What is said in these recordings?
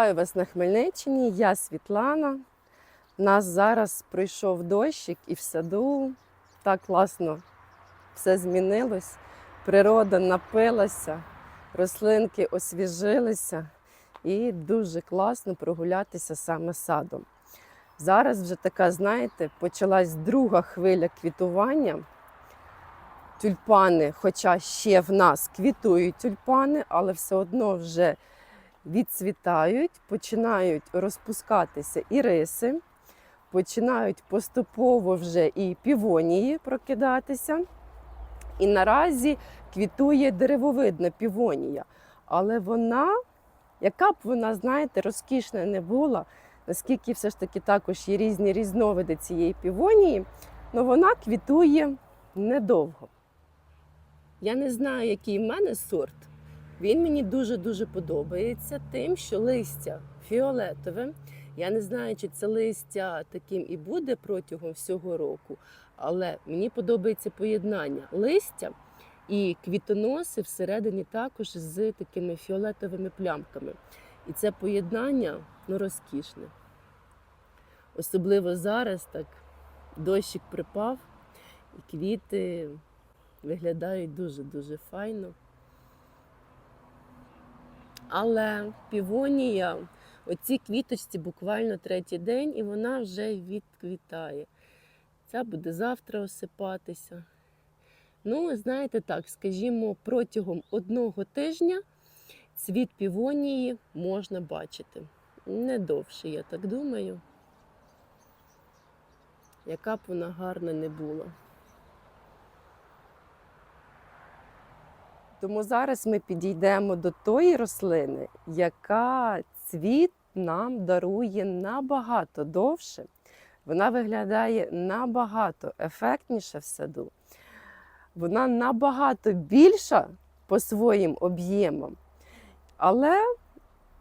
Вітаю вас на Хмельниччині. Я Світлана. У нас зараз пройшов дощик і в саду так класно все змінилось. Природа напилася, рослинки освіжилися і дуже класно прогулятися саме садом. Зараз вже така, знаєте, почалась друга хвиля квітування. Тюльпани, хоча ще в нас квітують тюльпани, але все одно вже відцвітають, починають розпускатися іриси, починають поступово вже і півонії прокидатися. І наразі квітує деревовидна півонія. Але вона, яка б вона, знаєте, розкішна не була, наскільки все ж таки також є різні різновиди цієї півонії, але вона квітує недовго. Я не знаю, який в мене сорт. Він мені дуже-дуже подобається тим, що листя фіолетове. Я не знаю, чи це листя таким і буде протягом всього року, але мені подобається поєднання листя і квітоноси всередині також з такими фіолетовими плямками. І це поєднання ну, розкішне. Особливо зараз так дощик припав, і квіти виглядають дуже-дуже файно. Але півонія, оці квіточці буквально третій день, і вона вже відквітає. Ця буде завтра осипатися. Ну, знаєте так, скажімо, протягом одного тижня цвіт півонії можна бачити. Не довше, я так думаю. Яка б вона гарна не була. Тому зараз ми підійдемо до тої рослини, яка цвіт нам дарує набагато довше. Вона виглядає набагато ефектніше в саду. Вона набагато більша по своїм об'ємам. Але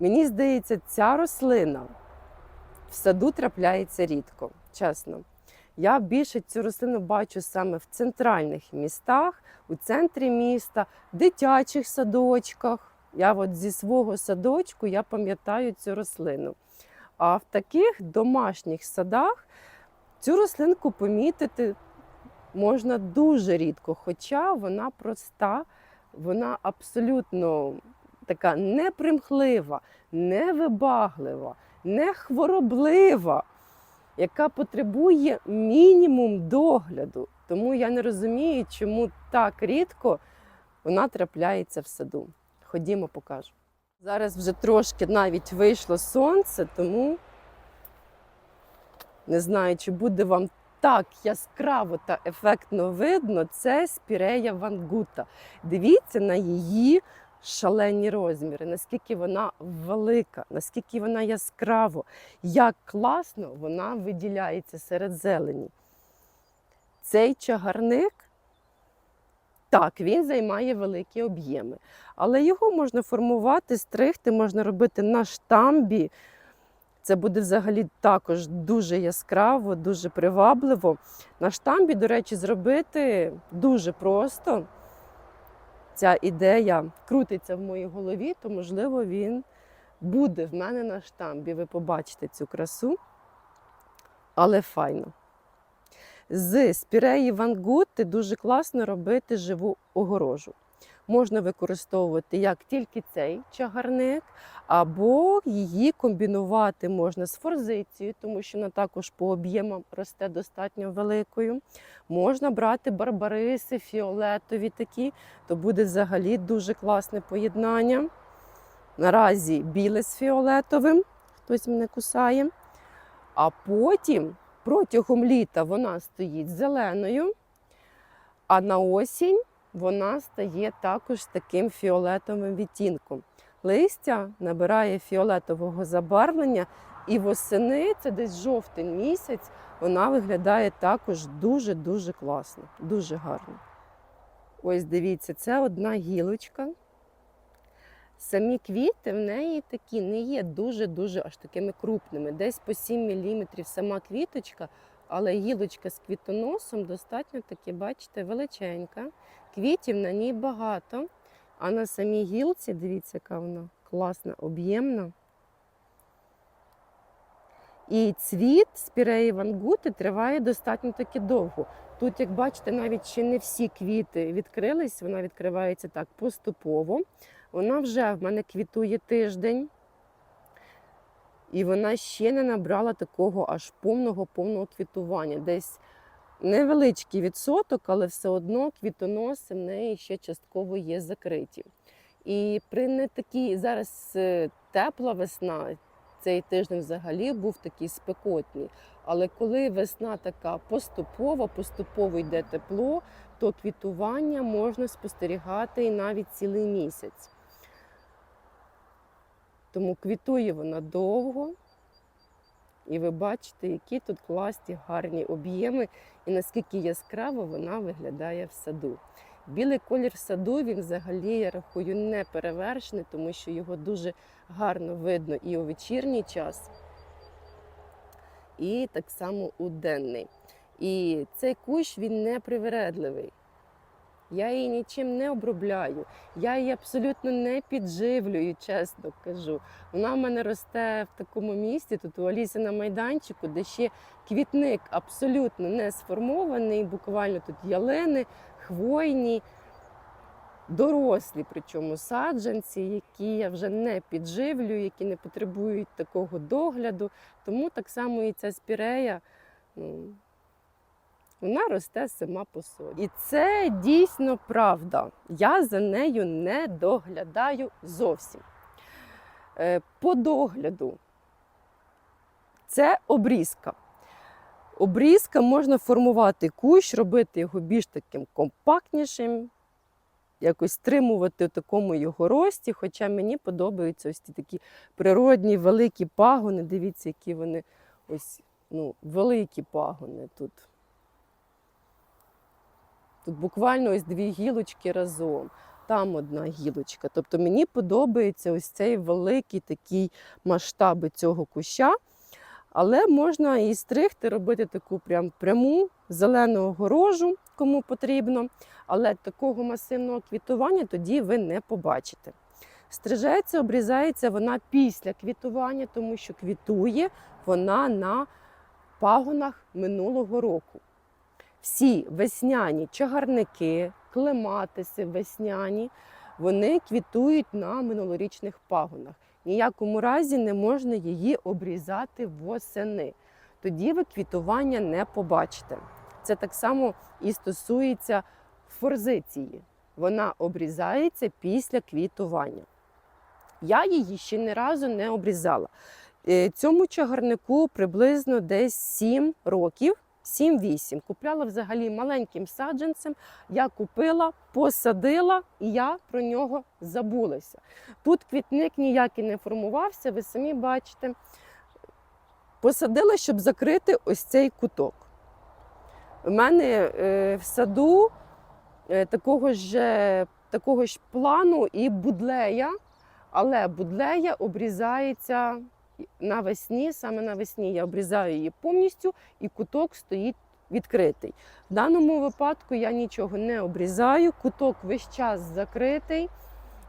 мені здається, ця рослина в саду трапляється рідко, чесно. Я більше цю рослину бачу саме в центральних містах, у центрі міста, дитячих садочках. Я от зі свого садочку я пам'ятаю цю рослину. А в таких домашніх садах цю рослинку помітити можна дуже рідко, хоча вона проста, вона абсолютно така непримхлива, невибаглива, не хвороблива яка потребує мінімум догляду. Тому я не розумію, чому так рідко вона трапляється в саду. Ходімо, покажу. Зараз вже трошки навіть вийшло сонце, тому не знаю, чи буде вам так яскраво та ефектно видно. Це спірея вангута. Дивіться на її шалені розміри, наскільки вона велика, наскільки вона яскраво, як класно вона виділяється серед зелені. Цей чагарник, так, він займає великі об'єми, але його можна формувати, стригти, можна робити на штамбі. Це буде взагалі також дуже яскраво, дуже привабливо. На штамбі, до речі, зробити дуже просто ця ідея крутиться в моїй голові, то, можливо, він буде в мене на штамбі. Ви побачите цю красу, але файно. З спіреї вангути дуже класно робити живу огорожу. Можна використовувати як тільки цей чагарник, або її комбінувати можна з форзицією, тому що вона також по об'ємам росте достатньо великою. Можна брати барбариси, фіолетові такі, то буде взагалі дуже класне поєднання. Наразі біле з фіолетовим, хтось мене кусає. А потім протягом літа вона стоїть зеленою, а на осінь вона стає також таким фіолетовим відтінком. Листя набирає фіолетового забарвлення, і восени, це десь жовтень місяць, вона виглядає також дуже-дуже класно, дуже гарно. Ось дивіться, це одна гілочка. Самі квіти в неї такі не є дуже-дуже аж такими крупними. Десь по 7 мм сама квіточка, але гілочка з квітоносом достатньо таки, бачите, величенька. Квітів на ній багато. А на самій гілці, дивіться, яка вона класна, об'ємна. І цвіт спіреї вангути триває достатньо таки довго. Тут, як бачите, навіть ще не всі квіти відкрились, вона відкривається так поступово. Вона вже в мене квітує тиждень. І вона ще не набрала такого аж повного повного квітування. Десь невеличкий відсоток, але все одно квітоноси в неї ще частково є закриті. І при не такій зараз е, тепла весна, цей тиждень взагалі був такий спекотний. Але коли весна така поступова, поступово йде тепло, то квітування можна спостерігати і навіть цілий місяць. Тому квітує вона довго. І ви бачите, які тут класні гарні об'єми і наскільки яскраво вона виглядає в саду. Білий колір саду він взагалі, я рахую, не перевершений, тому що його дуже гарно видно і у вечірній час, і так само у денний. І цей кущ він не привередливий. Я її нічим не обробляю, я її абсолютно не підживлюю, чесно кажу. Вона в мене росте в такому місці, тут у Алісі на майданчику, де ще квітник абсолютно не сформований, буквально тут ялини, хвойні, дорослі, причому саджанці, які я вже не підживлюю, які не потребують такого догляду. Тому так само і ця спірея. Ну, вона росте сама по собі. І це дійсно правда. Я за нею не доглядаю зовсім. Е, По догляду це обрізка. Обрізка можна формувати кущ, робити його більш таким компактнішим, якось стримувати в такому його рості. Хоча мені подобаються ось ці такі природні великі пагони. Дивіться, які вони ось ну, великі пагони тут. Тут буквально ось дві гілочки разом, там одна гілочка. Тобто мені подобається ось цей великий такий масштаб цього куща. Але можна і стригти, робити таку прям пряму зелену огорожу, кому потрібно. Але такого масивного квітування тоді ви не побачите. Стрижеться, обрізається вона після квітування, тому що квітує вона на пагонах минулого року всі весняні чагарники, клематиси весняні, вони квітують на минулорічних пагонах. Ніякому разі не можна її обрізати восени. Тоді ви квітування не побачите. Це так само і стосується форзиції. Вона обрізається після квітування. Я її ще ні разу не обрізала. Е, Цьому чагарнику приблизно десь 7 років. 7-8. Купляла взагалі маленьким саджанцем. Я купила, посадила і я про нього забулася. Тут квітник ніякий не формувався, ви самі бачите. Посадила, щоб закрити ось цей куток. У мене е, в саду е, такого ж, е, такого ж плану і будлея, але будлея обрізається навесні, саме навесні я обрізаю її повністю, і куток стоїть відкритий. В даному випадку я нічого не обрізаю, куток весь час закритий.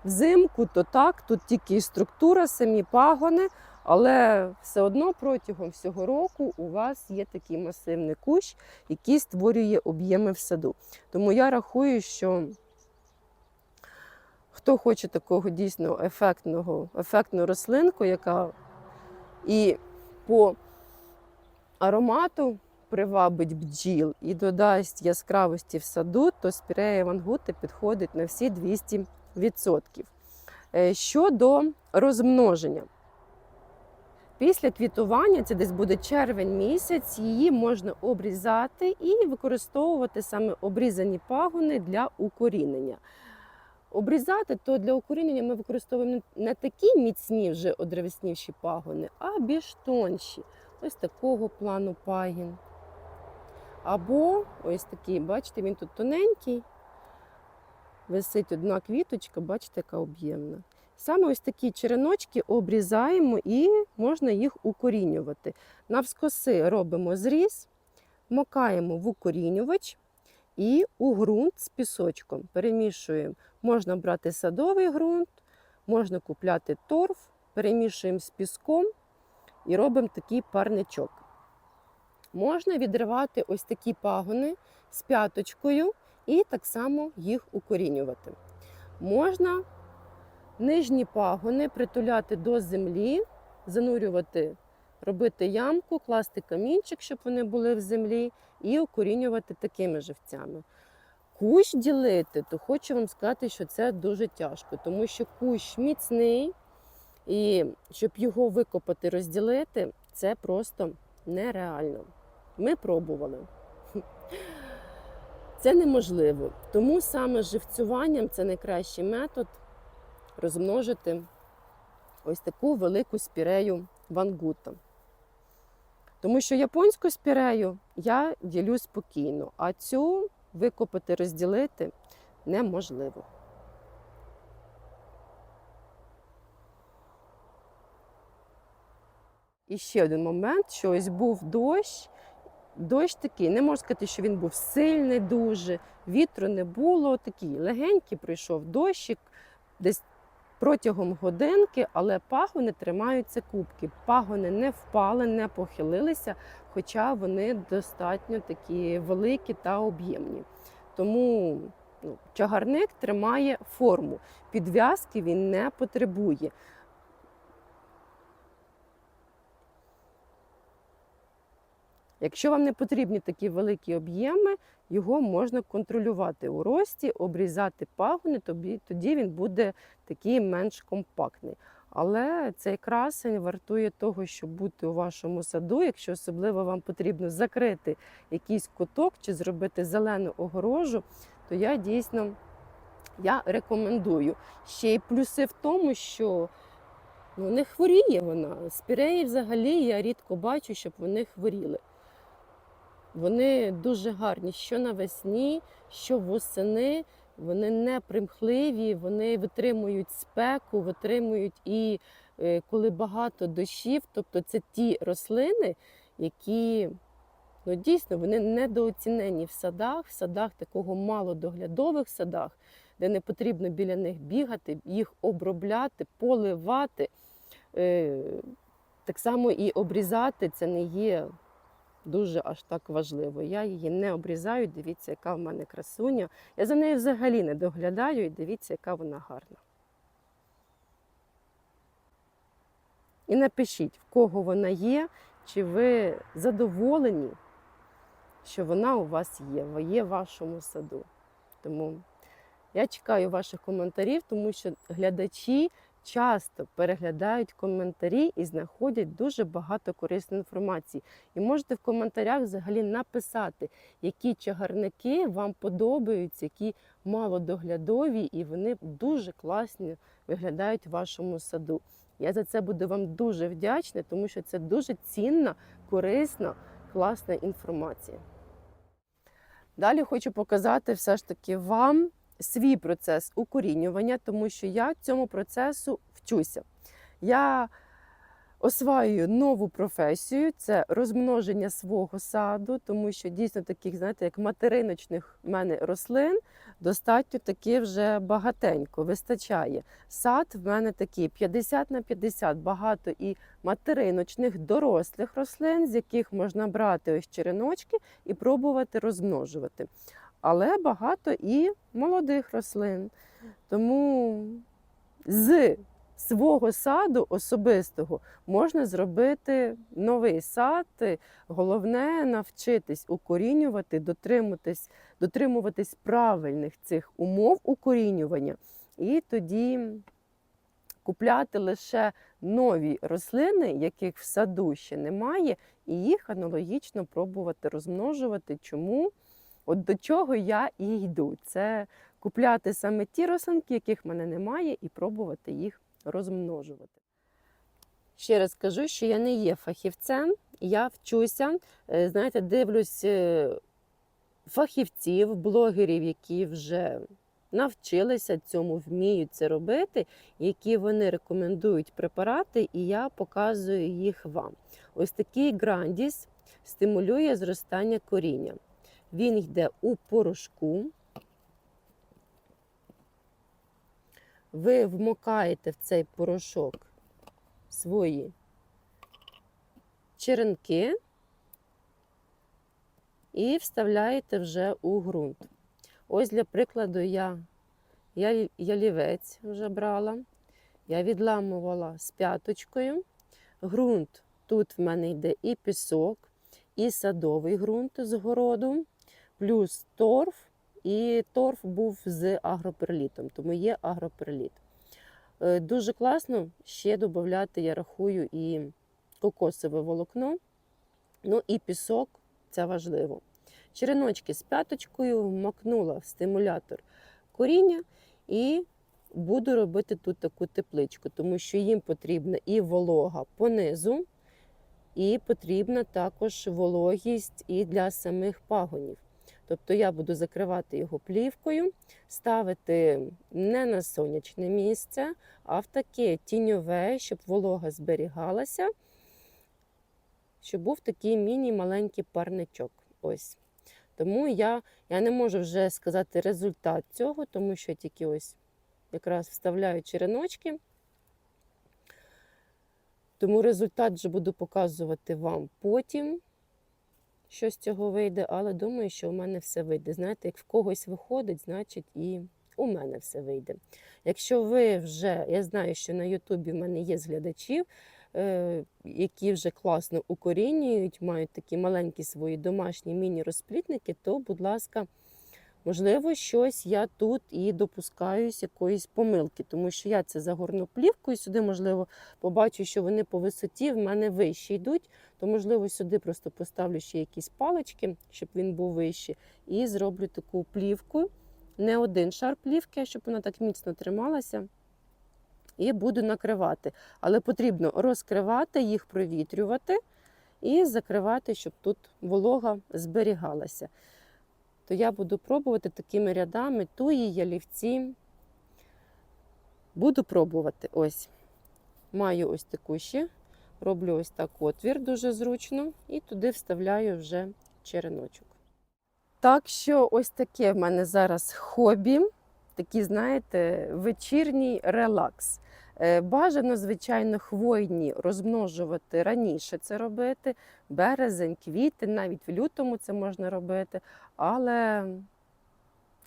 Взимку то так, тут тільки структура, самі пагони, але все одно протягом всього року у вас є такий масивний кущ, який створює об'єми в саду. Тому я рахую, що хто хоче такого дійсно ефектного, ефектну рослинку, яка і по аромату привабить бджіл і додасть яскравості в саду, то спірея вангути підходить на всі 200%. Е, Щодо розмноження. Після квітування, це десь буде червень місяць, її можна обрізати і використовувати саме обрізані пагони для укорінення обрізати, то для укорінення ми використовуємо не такі міцні вже одревесніші пагони, а більш тонші. Ось такого плану пагін. Або ось такий, бачите, він тут тоненький, висить одна квіточка, бачите, яка об'ємна. Саме ось такі череночки обрізаємо і можна їх укорінювати. Навскоси робимо зріз, макаємо в укорінювач і у ґрунт з пісочком перемішуємо. Можна брати садовий ґрунт, можна купляти торф, перемішуємо з піском і робимо такий парничок. Можна відривати ось такі пагони з п'яточкою і так само їх укорінювати. Можна нижні пагони притуляти до землі, занурювати, робити ямку, класти камінчик, щоб вони були в землі, і укорінювати такими живцями. Кущ ділити, то хочу вам сказати, що це дуже тяжко, тому що кущ міцний, і щоб його викопати, розділити, це просто нереально. Ми пробували. Це неможливо. Тому саме живцюванням це найкращий метод розмножити ось таку велику спірею вангута. Тому що японську спірею я ділю спокійно, а цю викопати, розділити неможливо. І ще один момент, що ось був дощ. Дощ такий, не можу сказати, що він був сильний дуже, вітру не було, такий легенький прийшов дощик десь протягом годинки, але пагони тримаються кубки. Пагони не впали, не похилилися, хоча вони достатньо такі великі та об'ємні. Тому ну, чагарник тримає форму. Підв'язки він не потребує. Якщо вам не потрібні такі великі об'єми, його можна контролювати у рості, обрізати пагони, тоді він буде такий менш компактний. Але цей красень вартує того, щоб бути у вашому саду. Якщо особливо вам потрібно закрити якийсь куток чи зробити зелену огорожу, то я дійсно я рекомендую. Ще й плюси в тому, що ну, не хворіє вона. Спіреї взагалі я рідко бачу, щоб вони хворіли. Вони дуже гарні, що навесні, що восени. Вони не примхливі, вони витримують спеку, витримують і е, коли багато дощів. Тобто це ті рослини, які ну, дійсно вони недооцінені в садах, в садах такого малодоглядових садах, де не потрібно біля них бігати, їх обробляти, поливати. Е, Так само і обрізати це не є дуже аж так важливо. Я її не обрізаю. Дивіться, яка в мене красуня. Я за нею взагалі не доглядаю і дивіться, яка вона гарна. І напишіть, в кого вона є, чи ви задоволені, що вона у вас є, є в вашому саду. Тому я чекаю ваших коментарів, тому що глядачі часто переглядають коментарі і знаходять дуже багато корисної інформації. І можете в коментарях взагалі написати, які чагарники вам подобаються, які малодоглядові, і вони дуже класно виглядають в вашому саду. Я за це буду вам дуже вдячна, тому що це дуже цінна, корисна, класна інформація. Далі хочу показати все ж таки вам свій процес укорінювання, тому що я цьому процесу вчуся. Я осваюю нову професію це розмноження свого саду, тому що дійсно таких, знаєте, як материночних в мене рослин достатньо таки вже багатенько вистачає. Сад в мене такий 50 на 50, багато і материночних дорослих рослин, з яких можна брати ось череночки і пробувати розмножувати. Але багато і молодих рослин. Тому з свого саду особистого можна зробити новий сад. Головне навчитись укорінювати, дотримуватись, дотримуватись правильних цих умов укорінювання. І тоді купляти лише нові рослини, яких в саду ще немає, і їх аналогічно пробувати розмножувати. Чому? От до чого я і йду. Це купляти саме ті рослинки, яких в мене немає, і пробувати їх розмножувати. Ще раз кажу, що я не є фахівцем, я вчуся, е, знаєте, дивлюсь е, фахівців, блогерів, які вже навчилися цьому, вміють це робити, які вони рекомендують препарати, і я показую їх вам. Ось такий грандіс стимулює зростання коріння. Він йде у порошку. Ви вмокаєте в цей порошок свої черенки і вставляєте вже у ґрунт. Ось для прикладу я, я ялівець вже брала. Я відламувала з п'яточкою. Ґрунт тут в мене йде і пісок, і садовий ґрунт з городу, плюс торф. І торф був з агроперлітом, тому є агроперліт. Е, Дуже класно ще додати, я рахую, і кокосове волокно, ну і пісок це важливо. Череночки з п'яточкою макнула в стимулятор коріння і буду робити тут таку тепличку, тому що їм потрібна і волога понизу, і потрібна також вологість і для самих пагонів. Тобто я буду закривати його плівкою, ставити не на сонячне місце, а в таке тіньове, щоб волога зберігалася, щоб був такий міні-маленький парничок. Ось. Тому я, я не можу вже сказати результат цього, тому що тільки ось якраз вставляю череночки. Тому результат вже буду показувати вам потім, що з цього вийде, але думаю, що у мене все вийде. Знаєте, як в когось виходить, значить і у мене все вийде. Якщо ви вже, я знаю, що на Ютубі в мене є з глядачів, е, які вже класно укорінюють, мають такі маленькі свої домашні міні-розплітники, то, будь ласка, можливо, щось я тут і допускаюсь якоїсь помилки, тому що я це загорну плівкою, сюди, можливо, побачу, що вони по висоті в мене вище йдуть, то, можливо, сюди просто поставлю ще якісь палички, щоб він був вищий, і зроблю таку плівку. Не один шар плівки, щоб вона так міцно трималася. І буду накривати. Але потрібно розкривати, їх провітрювати і закривати, щоб тут волога зберігалася. То я буду пробувати такими рядами туї, ялівці. Буду пробувати. Ось. Маю ось таку ще. Роблю ось так отвір дуже зручно, і туди вставляю вже череночок. Так що ось таке в мене зараз хобі, такий, знаєте, вечірній релакс. Е, Бажано, звичайно, хвойні розмножувати раніше це робити. Березень, квітень, навіть в лютому це можна робити, але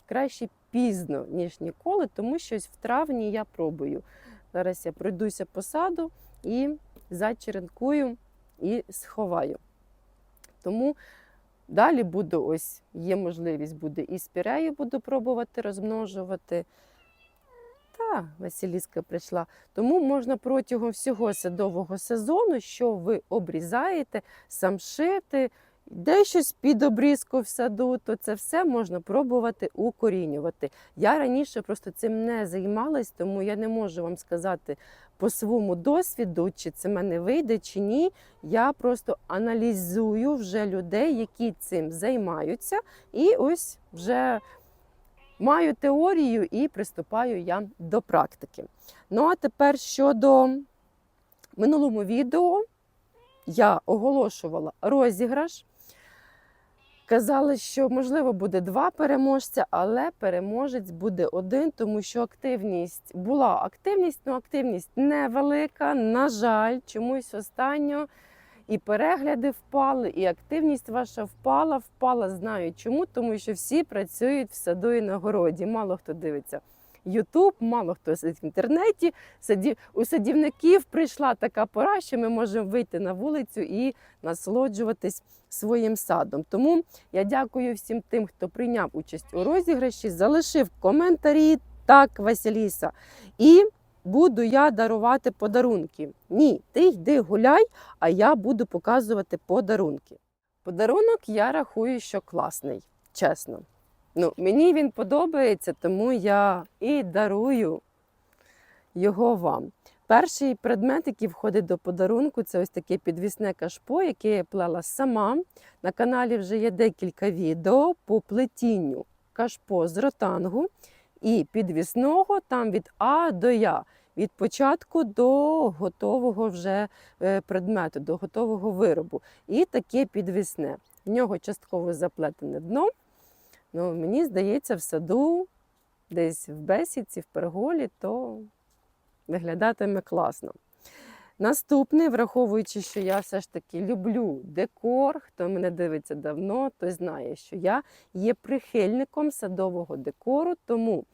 краще пізно, ніж ніколи, тому що в травні я пробую. Зараз я пройдуся по саду і зачеренкую і сховаю. Тому Далі буду ось, є можливість буде і спірею буду пробувати розмножувати. Василіска прийшла. Тому можна протягом всього садового сезону, що ви обрізаєте, самшити, де щось під обрізку в саду, то це все можна пробувати укорінювати. Я раніше просто цим не займалась, тому я не можу вам сказати по своєму досвіду, чи це мене вийде, чи ні. Я просто аналізую вже людей, які цим займаються, і ось вже маю теорію і приступаю я до практики. Ну а тепер щодо минулому відео я оголошувала розіграш. Казали, що можливо буде два переможця, але переможець буде один, тому що активність була активність, але активність невелика. На жаль, чомусь останньо і перегляди впали, і активність ваша впала. Впала, знаю чому, тому що всі працюють в саду і на городі. Мало хто дивиться. Ютуб, мало хто сидить в інтернеті. Садів... У садівників прийшла така пора, що ми можемо вийти на вулицю і насолоджуватись своїм садом. Тому я дякую всім тим, хто прийняв участь у розіграші, залишив коментарі так, Василіса. І буду я дарувати подарунки. Ні, ти йди гуляй, а я буду показувати подарунки. Подарунок я рахую, що класний, чесно. Ну, мені він подобається, тому я і дарую його вам. Перший предмет, який входить до подарунку, це ось таке підвісне кашпо, яке я плела сама. На каналі вже є декілька відео по плетінню кашпо з ротангу і підвісного там від А до Я. Від початку до готового вже е, предмету, до готового виробу. І таке підвісне. В нього частково заплетене дно. Ну, мені здається, в саду, десь в бесідці, в перголі, то виглядатиме класно. Наступний, враховуючи, що я все ж таки люблю декор, хто мене дивиться давно, той знає, що я є прихильником садового декору. Тому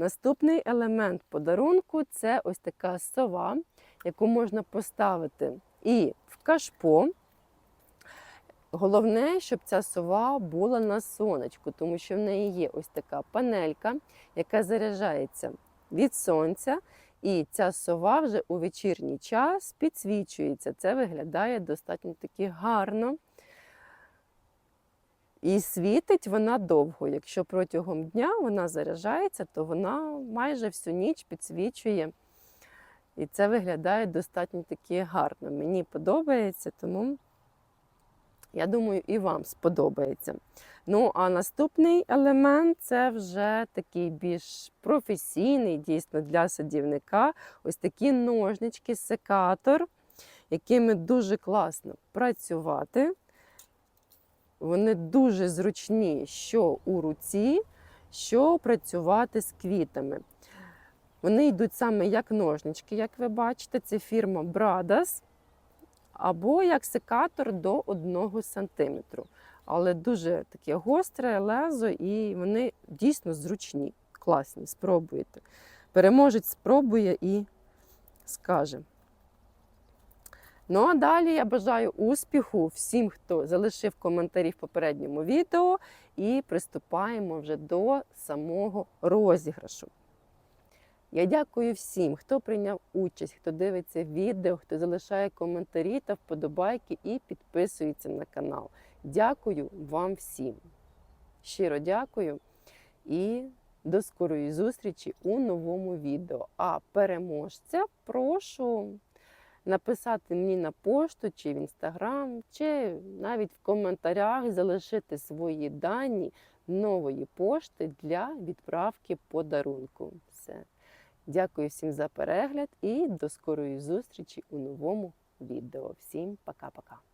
наступний елемент подарунку це ось така сова, яку можна поставити і в кашпо. Головне, щоб ця сова була на сонечку, тому що в неї є ось така панелька, яка заряджається від сонця. І ця сова вже у вечірній час підсвічується. Це виглядає достатньо таки гарно. І світить вона довго. Якщо протягом дня вона заряджається, то вона майже всю ніч підсвічує. І це виглядає достатньо таки гарно. Мені подобається, тому я думаю, і вам сподобається. Ну, а наступний елемент це вже такий більш професійний, дійсно для садівника. Ось такі ножнички, секатор, якими дуже класно працювати. Вони дуже зручні, що у руці, що працювати з квітами. Вони йдуть саме як ножнички, як ви бачите, це фірма Bradas або як секатор до 1 см. Але дуже таке гостре лезо, і вони дійсно зручні, класні. Спробуйте. Переможець спробує і скаже. Ну а далі я бажаю успіху всім, хто залишив коментарі в попередньому відео, і приступаємо вже до самого розіграшу. Я дякую всім, хто прийняв участь, хто дивиться відео, хто залишає коментарі та вподобайки і підписується на канал. Дякую вам всім. Щиро дякую і до скорої зустрічі у новому відео. А переможця прошу написати мені на пошту, чи в інстаграм, чи навіть в коментарях залишити свої дані нової пошти для відправки подарунку. Все. Дякую всім за перегляд і до скорої зустрічі у новому відео. Всім пока-пока.